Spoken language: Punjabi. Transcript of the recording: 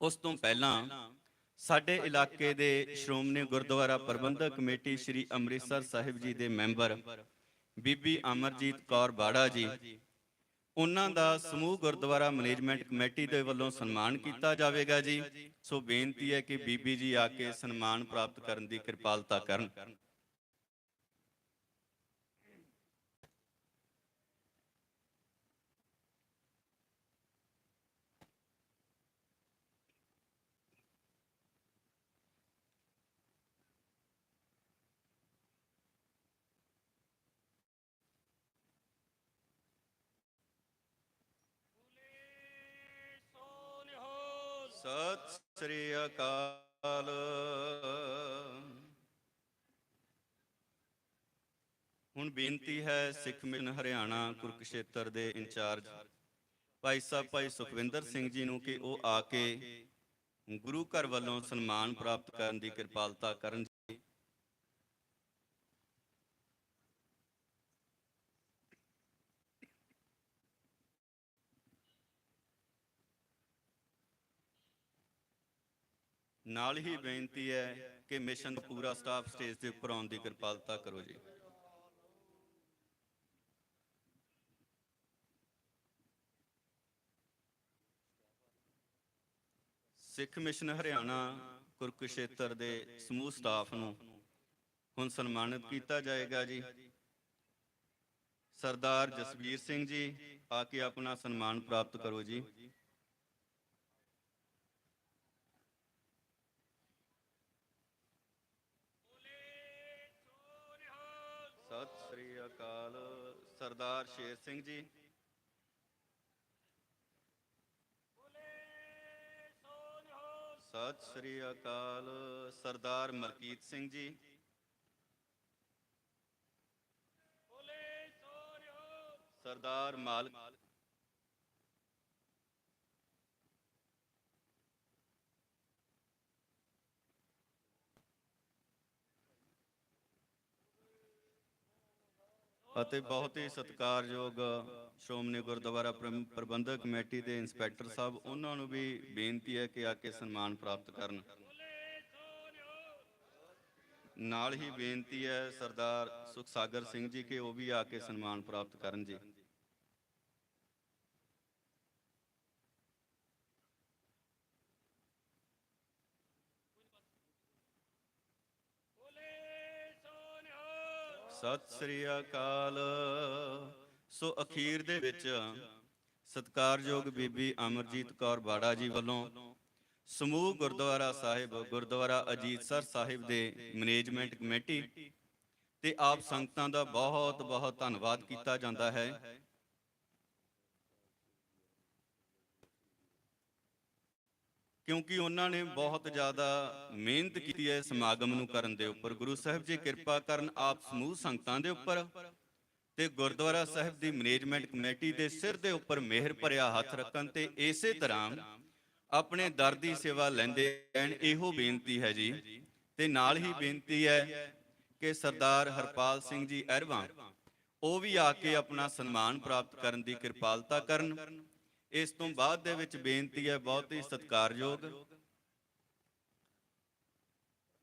ਉਸ ਤੋਂ ਪਹਿਲਾਂ ਸਾਡੇ ਇਲਾਕੇ ਦੇ ਸ਼੍ਰੋਮਣੀ ਗੁਰਦੁਆਰਾ ਪ੍ਰਬੰਧਕ ਕਮੇਟੀ ਸ੍ਰੀ ਅੰਮ੍ਰਿਤਸਰ ਸਾਹਿਬ ਜੀ ਦੇ ਮੈਂਬਰ ਬੀਬੀ ਅਮਰਜੀਤ ਕੌਰ ਬਾੜਾ ਜੀ, ਉਹਨਾਂ ਦਾ ਸਮੂਹ ਗੁਰਦੁਆਰਾ ਮੈਨੇਜਮੈਂਟ ਕਮੇਟੀ ਦੇ ਵੱਲੋਂ ਸਨਮਾਨ ਕੀਤਾ ਜਾਵੇਗਾ ਜੀ। ਸੋ ਬੇਨਤੀ ਹੈ ਕਿ ਬੀਬੀ ਜੀ ਆ ਕੇ ਸਨਮਾਨ ਪ੍ਰਾਪਤ ਕਰਨ ਦੀ ਕਿਰਪਾਲਤਾ ਕਰਨ। ਸਤਿ ਸ੍ਰੀ ਅਕਾਲ। ਹੁਣ ਬੇਨਤੀ ਹੈ ਸਿੱਖ ਮਿਸ਼ਨ ਹਰਿਆਣਾ ਕੁਰਕਸ਼ੇਤਰ ਦੇ ਇੰਚਾਰਜ ਭਾਈ ਸਾਹਿਬ, ਭਾਈ ਸੁਖਵਿੰਦਰ ਸਿੰਘ ਜੀ ਨੂੰ ਕਿ ਉਹ ਆ ਕੇ ਗੁਰੂ ਘਰ ਵੱਲੋਂ ਸਨਮਾਨ ਪ੍ਰਾਪਤ ਕਰਨ ਦੀ ਕਿਰਪਾਲਤਾ ਕਰਨ ਜੀ। ਨਾਲ ਹੀ ਬੇਨਤੀ ਹੈ ਕਿ ਮਿਸ਼ਨ ਦਾ ਪੂਰਾ ਸਟਾਫ ਸਟੇਜ ਦੇ ਉੱਪਰ ਆਉਣ ਦੀ ਕਿਰਪਾਲਤਾ ਕਰੋ ਜੀ। ਸਿੱਖ ਮਿਸ਼ਨ ਹਰਿਆਣਾ ਕੁਰਕਸ਼ੇਤਰ ਦੇ ਸਮੂਹ ਸਟਾਫ ਨੂੰ ਹੁਣ ਸਨਮਾਨਿਤ ਕੀਤਾ ਜਾਏਗਾ ਜੀ। ਸਰਦਾਰ ਜਸਵੀਰ ਸਿੰਘ ਜੀ, ਆ ਕੇ ਆਪਣਾ ਸਨਮਾਨ ਪ੍ਰਾਪਤ ਕਰੋ ਜੀ ਸਤਿ ਸ੍ਰੀ ਅਕਾਲ ਸਰਦਾਰ ਸ਼ੇਰ ਸਿੰਘ ਜੀ। ਸਤਿ ਸ੍ਰੀ ਅਕਾਲ ਸਰਦਾਰ ਮਲਕੀਤ ਸਿੰਘ ਜੀ। ਸਰਦਾਰ ਮਾਲਕ ਅਤੇ ਬਹੁਤ ਹੀ ਸਤਿਕਾਰਯੋਗ ਸ਼੍ਰੋਮਣੀ ਗੁਰਦੁਆਰਾ ਪ੍ਰਬੰਧਕ ਕਮੇਟੀ ਦੇ ਇੰਸਪੈਕਟਰ ਸਾਹਿਬ, ਉਹਨਾਂ ਨੂੰ ਵੀ ਬੇਨਤੀ ਹੈ ਕਿ ਆ ਕੇ ਸਨਮਾਨ ਪ੍ਰਾਪਤ ਕਰਨ। ਨਾਲ ਹੀ ਬੇਨਤੀ ਹੈ ਸਰਦਾਰ ਸੁਖਸਾਗਰ ਸਿੰਘ ਜੀ ਕਿ ਉਹ ਵੀ ਆ ਕੇ ਸਨਮਾਨ ਪ੍ਰਾਪਤ ਕਰਨ ਜੀ। ਸਤਿ ਸ੍ਰੀ ਅਕਾਲ। ਸੋ ਅਖੀਰ ਦੇ ਵਿੱਚ ਸਤਿਕਾਰਯੋਗ ਬੀਬੀ ਅਮਰਜੀਤ ਕੌਰ ਬਾੜਾ ਜੀ ਵੱਲੋਂ ਸਮੂਹ ਗੁਰਦੁਆਰਾ ਸਾਹਿਬ, ਗੁਰਦੁਆਰਾ ਅਜੀਤਸਰ ਸਾਹਿਬ ਦੇ ਮੈਨੇਜਮੈਂਟ ਕਮੇਟੀ ਤੇ ਆਪ ਸੰਗਤਾਂ ਦਾ ਬਹੁਤ ਬਹੁਤ ਧੰਨਵਾਦ ਕੀਤਾ ਜਾਂਦਾ ਹੈ। ਕਿਉਂਕਿ ਉਹਨਾਂ ਨੇ ਬਹੁਤ ਜ਼ਿਆਦਾ ਮਿਹਨਤ ਕੀਤੀ ਹੈ ਸਮਾਗਮ ਨੂੰ ਕਰਨ ਦੇ ਉੱਪਰ। ਗੁਰੂ ਸਾਹਿਬ ਜੀ ਕਿਰਪਾ ਕਰਨ ਆਪ ਸਮੂਹ ਸੰਗਤਾਂ ਦੇ ਉੱਪਰ ਤੇ ਗੁਰਦੁਆਰਾ ਸਾਹਿਬ ਦੀ ਮੈਨੇਜਮੈਂਟ ਕਮੇਟੀ ਦੇ ਸਿਰ ਦੇ ਉੱਪਰ ਮਿਹਰ ਭਰਿਆ ਹੱਥ ਰੱਖਣ ਤੇ ਇਸੇ ਤਰ੍ਹਾਂ ਆਪਣੇ ਦਰ ਦੀ ਸੇਵਾ ਲੈਂਦੇ ਰਹਿਣ ਇਹੋ ਬੇਨਤੀ ਹੈ ਜੀ। ਤੇ ਨਾਲ ਹੀ ਬੇਨਤੀ ਹੈ ਕਿ ਸਰਦਾਰ ਹਰਪਾਲ ਸਿੰਘ ਜੀ ਅਹਿਰਵਾਂ ਉਹ ਵੀ ਆ ਕੇ ਆਪਣਾ ਸਨਮਾਨ ਪ੍ਰਾਪਤ ਕਰਨ ਦੀ ਕਿਰਪਾਲਤਾ ਕਰਨ। ਇਸ ਤੋਂ ਬਾਅਦ ਦੇ ਵਿੱਚ ਬੇਨਤੀ ਹੈ ਬਹੁਤ ਹੀ ਸਤਿਕਾਰਯੋਗ